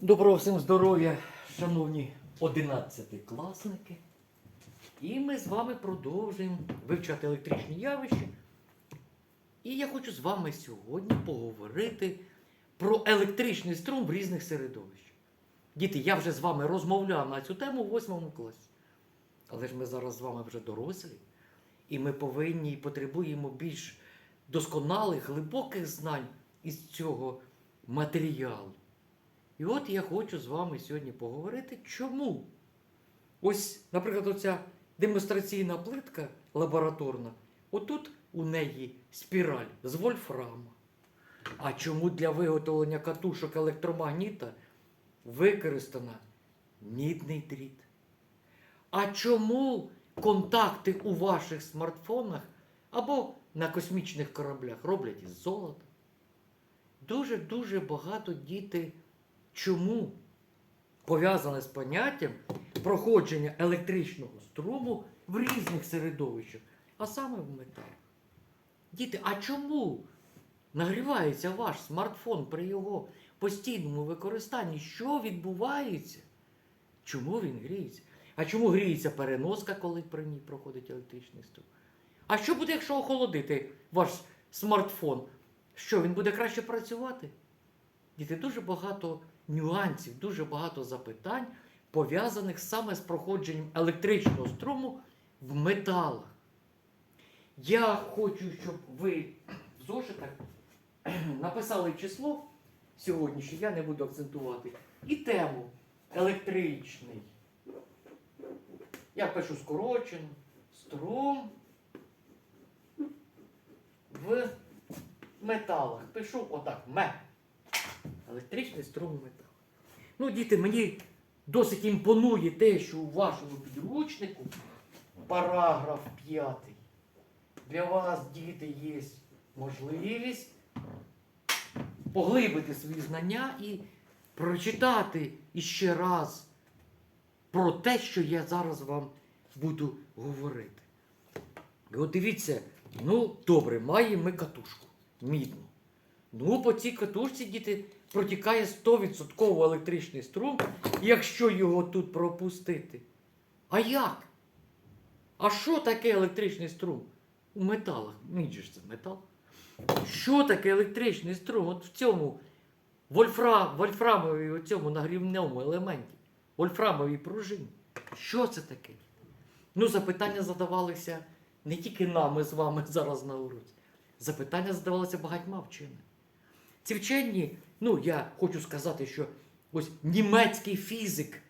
Доброго всім здоров'я, шановні одинадцятикласники. І ми з вами продовжуємо вивчати електричні явища. І я хочу з вами сьогодні поговорити про електричний струм в різних середовищах. Діти, я вже з вами розмовляв на цю тему в 8 класі. Але ж ми зараз з вами вже дорослі, і ми повинні і потребуємо більш досконалих, глибоких знань із цього матеріалу. І от я хочу з вами сьогодні поговорити, чому. Ось, наприклад, оця демонстраційна плитка лабораторна, отут у неї спіраль з вольфрама. А чому для виготовлення катушок електромагніта використана мідний дріт? А чому контакти у ваших смартфонах або на космічних кораблях роблять із золота? Дуже-дуже багато діти чому пов'язане з поняттям проходження електричного струму в різних середовищах, а саме в металах. Діти, а чому нагрівається ваш смартфон при його постійному використанні? Що відбувається? Чому він гріється? А чому гріється переноска, коли при ній проходить електричний струм? А що буде, якщо охолодити ваш смартфон? Що він буде краще працювати? Діти, дуже багато нюансів, дуже багато запитань, пов'язаних саме з проходженням електричного струму в металах. Я хочу, щоб ви в зошитах написали число сьогоднішнє, я не буду акцентувати, і тему електричний. Я пишу скорочено, струм в металах. Пишу отак, ме. Електричний струм в металах. Ну, діти, мені досить імпонує те, що у вашому підручнику параграф 5. Для вас, діти, є можливість поглибити свої знання і прочитати іще раз про те, що я зараз вам буду говорити. І от дивіться, ну добре, маємо ми катушку мідну. Ну, по цій катушці, діти, протікає 100% електричний струм, якщо його тут пропустити. А як? А що таке електричний струм? У металах. Мідь ж це метал. Що таке електричний струм? От в цьому вольфра, вольфрамовій цьому нагрівному елементі, вольфрамовій пружині. Що це таке? Ну, запитання задавалися не тільки нами з вами зараз на уроці. Запитання задавалися багатьма вченими. Ці ну я хочу сказати, що ось німецький фізик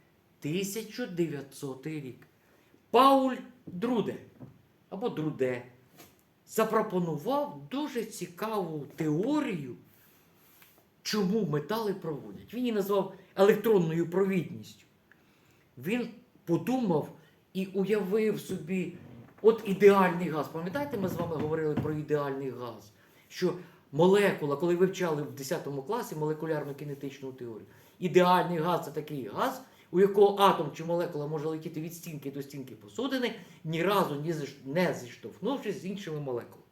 1900 рік. Пауль Друде або Друде запропонував дуже цікаву теорію, чому метали проводять. Він її назвав електронною провідністю. Він подумав і уявив собі от ідеальний газ. Пам'ятаєте, ми з вами говорили про ідеальний газ? Що молекула, коли вивчали в 10 класі молекулярну кінетичну теорію, ідеальний газ це такий газ, у якого атом чи молекула може летіти від стінки до стінки посудини, ні разу ні не зіштовхнувшись з іншими молекулами.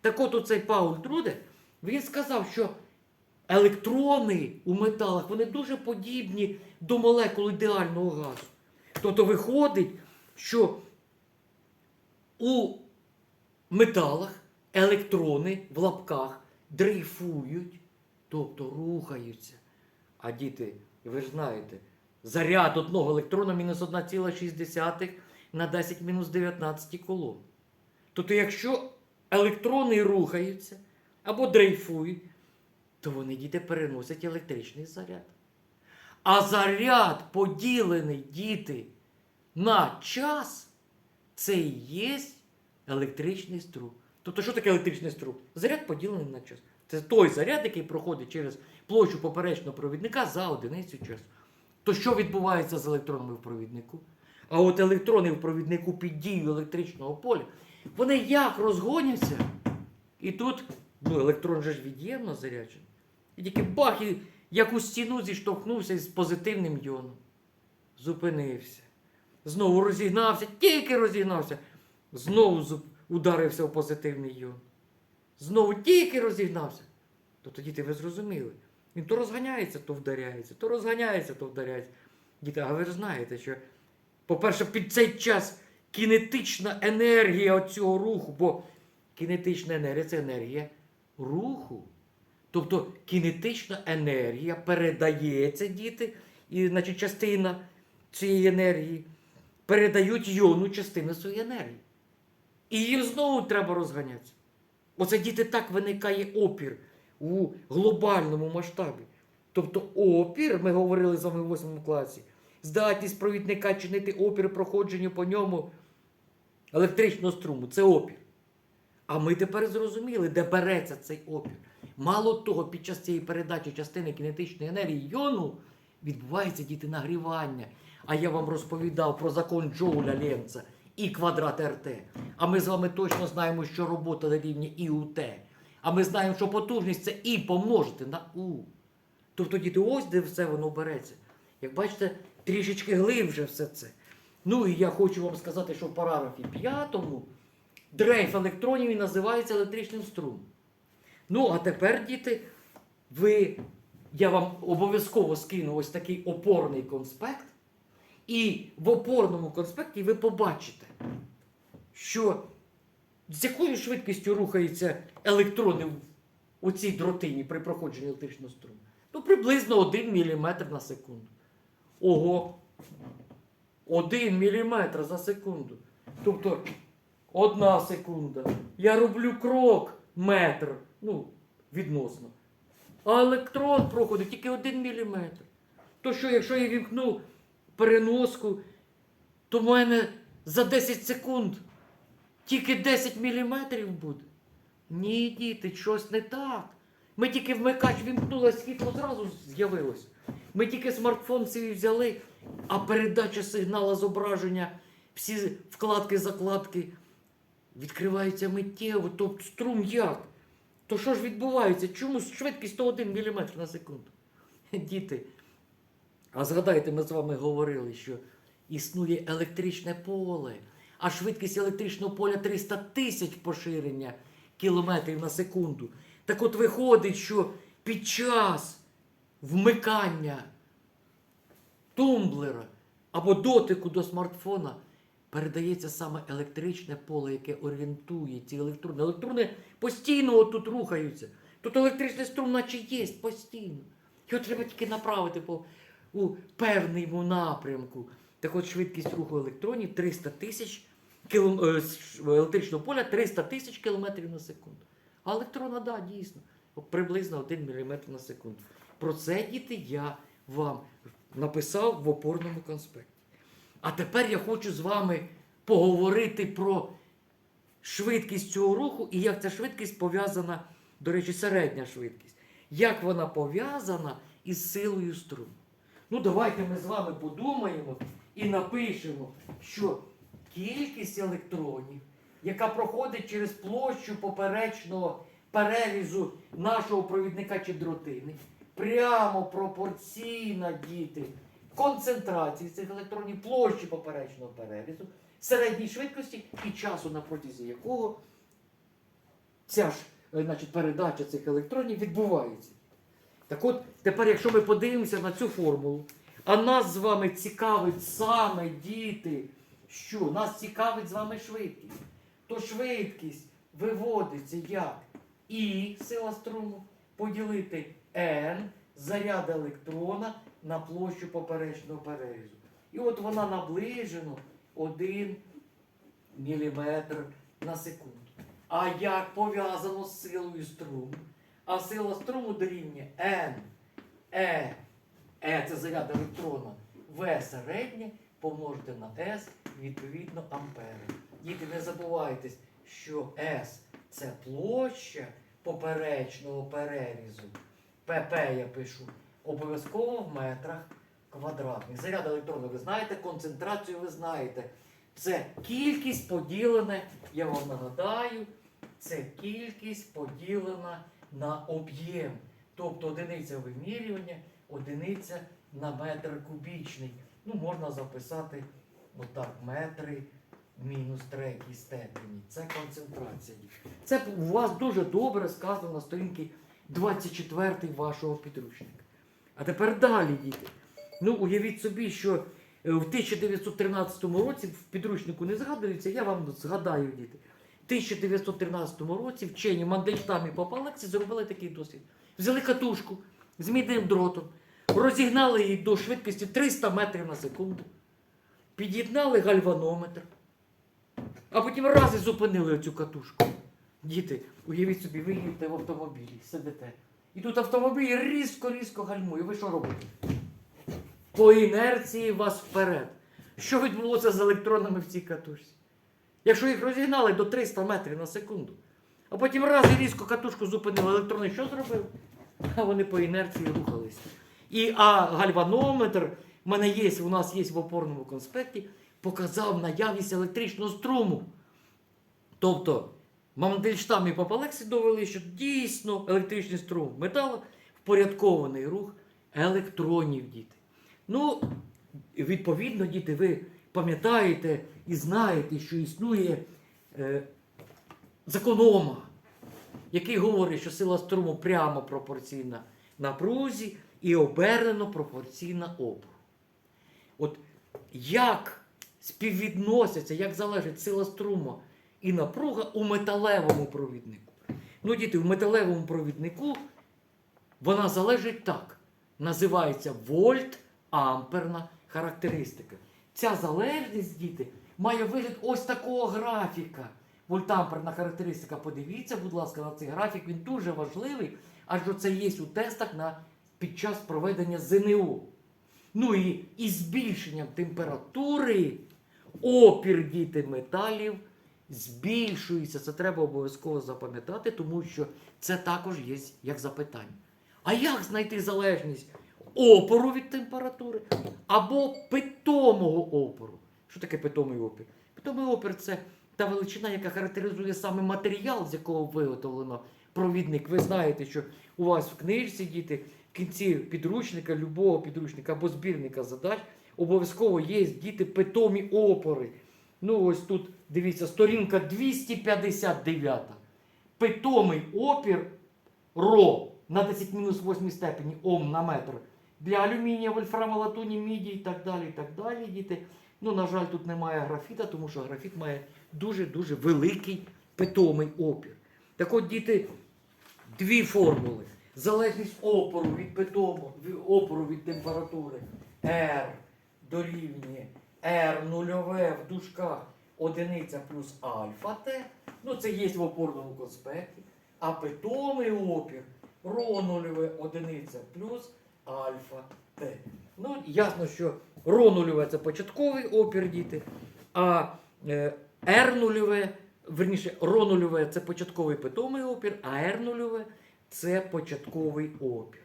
Так от оцей Пауль Труде, він сказав, що електрони у металах вони дуже подібні до молекул ідеального газу. Тобто виходить, що у металах електрони в лапках дрейфують, тобто рухаються. А діти, ви ж знаєте, заряд одного електрона мінус 1,6 на 10 мінус 19 колон. Тобто, якщо електрони рухаються або дрейфують, то вони діти переносять електричний заряд. А заряд поділений діти на час, це і є електричний струм. Тобто, що таке електричний струм? Заряд поділений на час. Це той заряд, який проходить через площу поперечного провідника за одиницю часу. То що відбувається з електронами в провіднику? А от електрони в провіднику під дією електричного поля, вони як розгоняться? І тут ну, електрон же ж від'ємно заряджений. І тільки бах, і як у стіну зіштовхнувся з позитивним йоном. Зупинився. Знову розігнався, тільки розігнався. Знову зуп- ударився в позитивний йон. Знову тільки розігнався. То тоді ти ви зрозуміли, Він то розганяється, то вдаряється, то розганяється, то вдаряється. Діти, а ви ж знаєте, що, по-перше, під цей час кінетична енергія цього руху, бо кінетична енергія це енергія руху. Тобто кінетична енергія передається, діти, і значить, частина цієї енергії передають йону частину своєї енергії. І їм знову треба розганятися. Оце діти так виникає опір у глобальному масштабі. Тобто опір, ми говорили з вами в 8 класі, здатність провідника чинити опір проходженню по ньому електричного струму це опір. А ми тепер зрозуміли, де береться цей опір. Мало того, під час цієї передачі частини кінетичної енергії йону відбувається діти нагрівання. А я вам розповідав про закон Джоуля Ленца і квадрат РТ. А ми з вами точно знаємо, що робота на рівні І Т. А ми знаємо, що потужність це І помножити на У. Тобто, діти, ось де все воно береться. Як бачите, трішечки глибше все це. Ну і я хочу вам сказати, що в параграфі 5 дрейф електронів і називається електричним струмом. Ну, а тепер, діти, ви, я вам обов'язково скину ось такий опорний конспект. І в опорному конспекті ви побачите, що з якою швидкістю рухаються електрони у цій дротині при проходженні електричного струму. Ну, приблизно 1 мм на секунду. Ого! 1 мм за секунду. Тобто, одна секунда. Я роблю крок метр. Ну, відносно. А електрон проходить тільки 1 мм. То що, якщо я вімкну переноску, то в мене за 10 секунд тільки 10 мм буде. Ні, діти, щось не так. Ми тільки вмикач вімкнули, світло зразу з'явилось. Ми тільки смартфон свій взяли, а передача сигнала зображення, всі вкладки, закладки відкриваються миттєво. Тобто струм як? То що ж відбувається? Чому швидкість 101 мм на секунду? Діти, а згадайте, ми з вами говорили, що існує електричне поле, а швидкість електричного поля 300 тисяч поширення кілометрів на секунду. Так от виходить, що під час вмикання тумблера або дотику до смартфона передається саме електричне поле, яке орієнтує ці електрони. Електрони постійно отут рухаються. Тут електричний струм, наче є постійно. Його треба тільки направити по, у певному напрямку. Так от швидкість руху електронів 300 тисяч кілом... е, електричного поля 300 тисяч кілометрів на секунду. А електрона, да, дійсно, приблизно 1 мм на секунду. Про це, діти, я вам написав в опорному конспекті. А тепер я хочу з вами поговорити про швидкість цього руху і як ця швидкість пов'язана, до речі, середня швидкість. Як вона пов'язана із силою струму. Ну, давайте ми з вами подумаємо і напишемо, що кількість електронів, яка проходить через площу поперечного перерізу нашого провідника чи дротини, прямо пропорційна діти концентрації цих електронів, площі поперечного перерізу, середній швидкості і часу, на протязі якого ця ж е, значить, передача цих електронів відбувається. Так от, тепер, якщо ми подивимося на цю формулу, а нас з вами цікавить саме діти, що нас цікавить з вами швидкість, то швидкість виводиться як І сила струму поділити N заряд електрона на площу поперечного перерізу. І от вона наближено 1 мм на секунду. А як пов'язано з силою струму? А сила струму дорівнює N, E, E це заряд електрона, V середнє помножити на S, відповідно ампери. Діти, не забувайтесь, що S це площа поперечного перерізу. ПП я пишу. Обов'язково в метрах квадратних. Заряд електрона ви знаєте, концентрацію ви знаєте. Це кількість поділена, я вам нагадаю, це кількість поділена на об'єм. Тобто одиниця вимірювання, одиниця на метр кубічний. Ну, можна записати отак, метри мінус третій степені. Це концентрація. Це у вас дуже добре сказано на сторінці 24 вашого підручника. А тепер далі, діти. Ну, уявіть собі, що е, в 1913 році в підручнику не згадується, я вам згадаю, діти. В 1913 році вчені Мандельштам і Попалекси зробили такий досвід. Взяли катушку з мідним дротом, розігнали її до швидкості 300 метрів на секунду, під'єднали гальванометр, а потім раз і зупинили цю катушку. Діти, уявіть собі, ви їдете в автомобілі, сидите. І тут автомобіль різко-різко гальмує. Ви що робите? По інерції вас вперед. Що відбулося з електронами в цій катушці? Якщо їх розігнали до 300 метрів на секунду, а потім раз і різко катушку зупинили, електрони що зробили? А вони по інерції рухались. І а гальванометр, в мене є, у нас є в опорному конспекті, показав наявність електричного струму. Тобто Мандельштам і Папалексі довели, що дійсно електричний струм металу впорядкований рух електронів, діти. Ну, відповідно, діти, ви пам'ятаєте і знаєте, що існує е, закон Ома, який говорить, що сила струму прямо пропорційна напрузі і обернено пропорційна опору. От як співвідносяться, як залежить сила струму і напруга у металевому провіднику. Ну, діти, в металевому провіднику вона залежить так. Називається вольт-амперна характеристика. Ця залежність, діти, має вигляд ось такого графіка. Вольтамперна характеристика. Подивіться, будь ласка, на цей графік. Він дуже важливий, адже це є у тестах на, під час проведення ЗНО. Ну і із збільшенням температури опір діти металів збільшується. Це треба обов'язково запам'ятати, тому що це також є як запитання. А як знайти залежність опору від температури або питомого опору? Що таке питомий опір? Питомий опір це та величина, яка характеризує саме матеріал, з якого виготовлено провідник. Ви знаєте, що у вас в книжці діти в кінці підручника, любого підручника або збірника задач обов'язково є діти питомі опори. Ну, ось тут дивіться, сторінка 259. Питомий опір ро на 10-8 степені Ом на метр. Для алюмінія, вольфрама, латуні, міді і так далі. і так далі, діти. Ну, на жаль, тут немає графіта, тому що графіт має дуже-дуже великий питомий опір. Так от, діти, дві формули. Залежність опору від питому, опору від температури R дорівнює R нульове в дужках одиниця плюс альфа Т. Ну, це є в опорному конспекті. А питомий опір ро нульове одиниця плюс альфа Т. Ну, ясно, що ро нульове це початковий опір, діти, а е, R нульове, верніше, ро нульове це початковий питомий опір, а R нульове це початковий опір.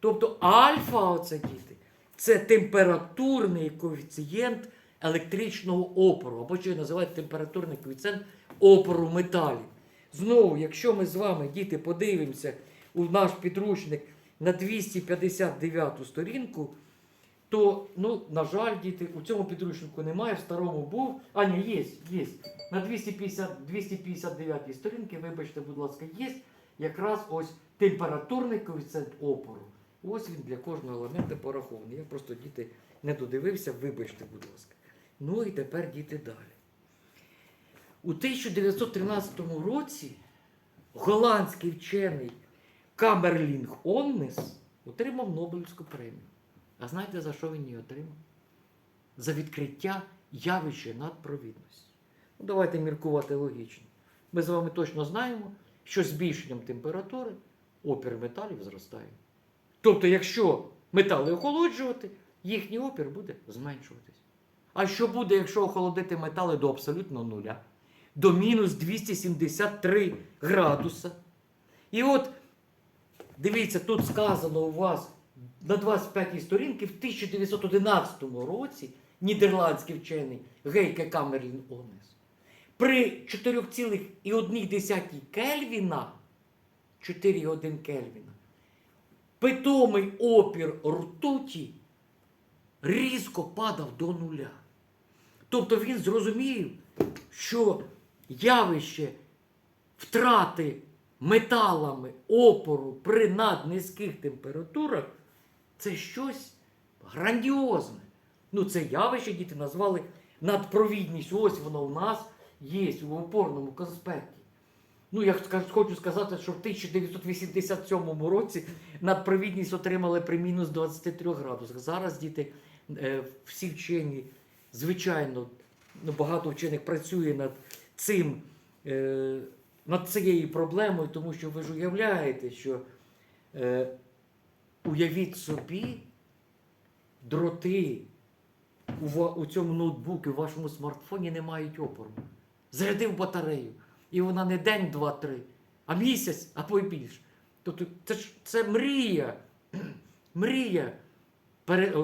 Тобто альфа, оце діти, це температурний коефіцієнт електричного опору, або що називають температурний коефіцієнт опору металів. Знову, якщо ми з вами, діти, подивимося у наш підручник на 259 сторінку, то, ну, на жаль, діти, у цьому підручнику немає, в старому був. А, ні, є, є. На 250, 259 сторінці, вибачте, будь ласка, є якраз ось температурний коефіцієнт опору. Ось він для кожного елемента порахований. Я просто діти не додивився, вибачте, будь ласка. Ну і тепер діти далі. У 1913 році голландський вчений Камерлінг Оннес отримав Нобелівську премію. А знаєте, за що він її отримав? За відкриття явища надпровідності. Ну, давайте міркувати логічно. Ми з вами точно знаємо, що збільшенням температури опір металів зростає. Тобто, якщо метали охолоджувати, їхній опір буде зменшуватись. А що буде, якщо охолодити метали до абсолютно нуля? До мінус 273 градуса. І от, дивіться, тут сказано у вас на 25-й сторінці в 1911 році нідерландський вчений Гейке Камерлін Онес при 4,1 Кельвіна 4,1 Кельвіна питомий опір ртуті різко падав до нуля. Тобто він зрозумів, що явище втрати металами опору при наднизьких температурах це щось грандіозне. Ну, це явище діти назвали надпровідність. Ось воно у нас є в опорному конспекті. Ну, я хочу сказати, що в 1987 році надпровідність отримали при мінус 23 градусах. Зараз діти е, всі вчені, звичайно, ну, багато вчених працює над цим, е, над цією проблемою, тому що ви ж уявляєте, що е, уявіть собі, дроти у, у цьому ноутбуку, у вашому смартфоні не мають опору. Зарядив батарею. І вона не день, два, три, а місяць або й більше. Тобто це ж це мрія. Мрія пере,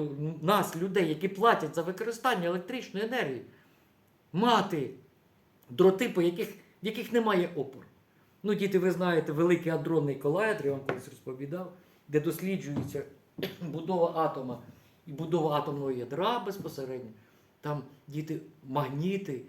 нас, людей, які платять за використання електричної енергії, мати дроти, по яких, яких немає опору. Ну, діти, ви знаєте, великий адронний колайдер, я вам колись розповідав, де досліджується будова атома і будова атомного ядра безпосередньо. Там діти магніти,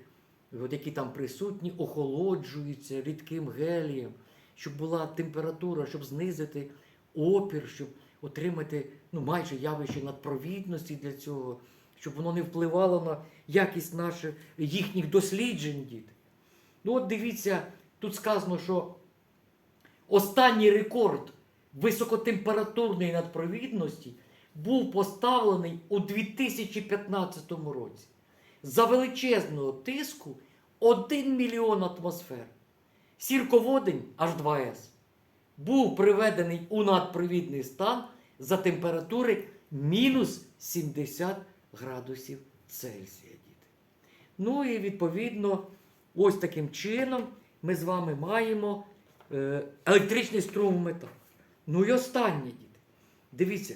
от які там присутні, охолоджуються рідким гелієм, щоб була температура, щоб знизити опір, щоб отримати ну, майже явище надпровідності для цього, щоб воно не впливало на якість наших їхніх досліджень, діти. Ну, от дивіться, тут сказано, що останній рекорд високотемпературної надпровідності був поставлений у 2015 році. За величезного тиску 1 мільйон атмосфер. Сірководень H2S був приведений у надпровідний стан за температури мінус 70 градусів Цельсія. Діти. Ну і відповідно, ось таким чином ми з вами маємо е, електричний струм в металах. Ну і останнє, діти. Дивіться,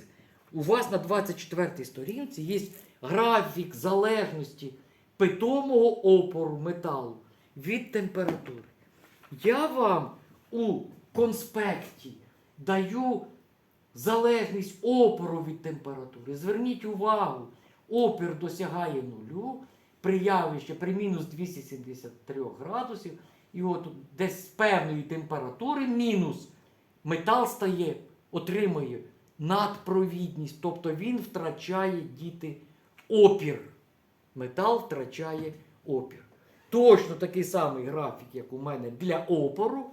у вас на 24-й сторінці є графік залежності питомого опору металу від температури. Я вам у конспекті даю залежність опору від температури. Зверніть увагу, опір досягає нулю при явищі при мінус 273 градусів. І от десь з певної температури мінус метал стає, отримує надпровідність, тобто він втрачає діти опір. Метал втрачає опір. Точно такий самий графік, як у мене для опору,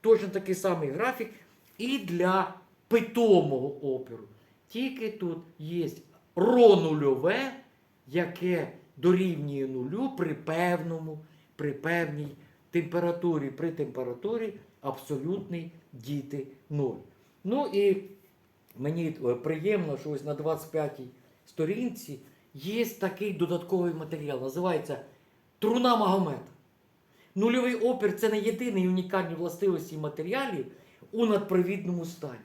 точно такий самий графік і для питомого опіру. Тільки тут є ро нульове, яке дорівнює нулю при певному, при певній температурі. При температурі абсолютний діти 0. Ну і мені е, приємно, що ось на 25-й сторінці є такий додатковий матеріал. Називається Труна Магомета. Нульовий опір це не єдиний унікальні властивості матеріалів у надпровідному стані.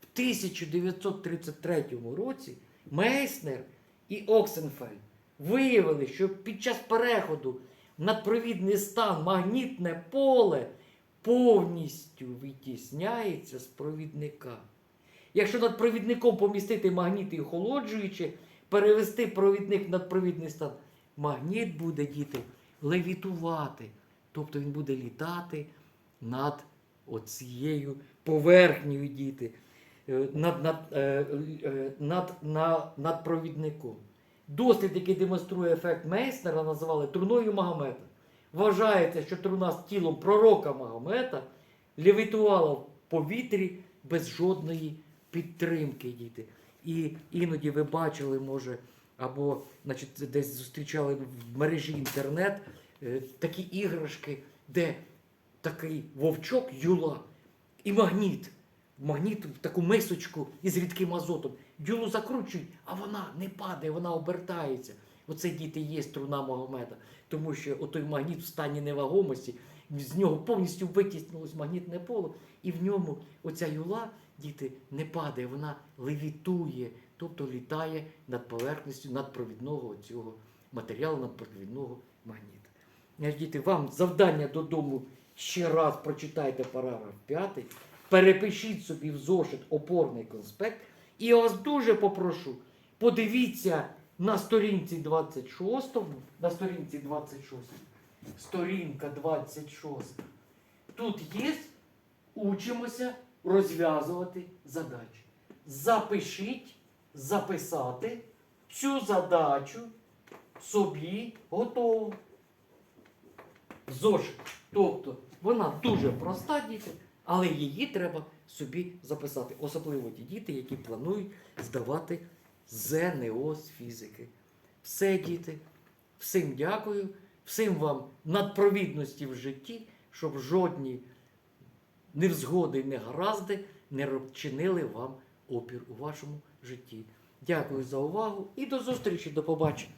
В 1933 році Мейснер і Оксенфельд виявили, що під час переходу в надпровідний стан магнітне поле повністю витісняється з провідника. Якщо над провідником помістити магніт і охолоджуючи, перевести провідник в надпровідний стан, магніт буде діти левітувати. Тобто він буде літати над оцією поверхнею діти, е, над, над, е, е, над, над провідником. Дослід, який демонструє ефект Мейснера, називали труною Магомета. Вважається, що труна з тілом пророка Магомета левітувала в повітрі без жодної підтримки, діти. І іноді ви бачили, може, або значить, десь зустрічали в мережі інтернет е, такі іграшки, де такий вовчок юла і магніт. Магніт в таку мисочку із рідким азотом. Юлу закручують, а вона не падає, вона обертається. Оце діти є струна Магомета. Тому що отой магніт в стані невагомості, з нього повністю витіснилось магнітне поле, і в ньому оця юла, діти, не падає, вона левітує, тобто літає над поверхністю надпровідного цього матеріалу, надпровідного магніта. Діти, вам завдання додому ще раз прочитайте параграф 5, перепишіть собі в зошит опорний конспект. І я вас дуже попрошу, подивіться на сторінці 26, на сторінці 26, сторінка 26. Тут є учимося розв'язувати задачі. Запишіть, записати цю задачу собі готову. Зошит. Тобто вона дуже проста, діти, але її треба собі записати. Особливо ті діти, які планують здавати ЗНО з фізики. Все, діти, всім дякую, всім вам надпровідності в житті, щоб жодні невзгоди і негаразди не чинили вам опір у вашому житті. Дякую за увагу і до зустрічі, до побачення.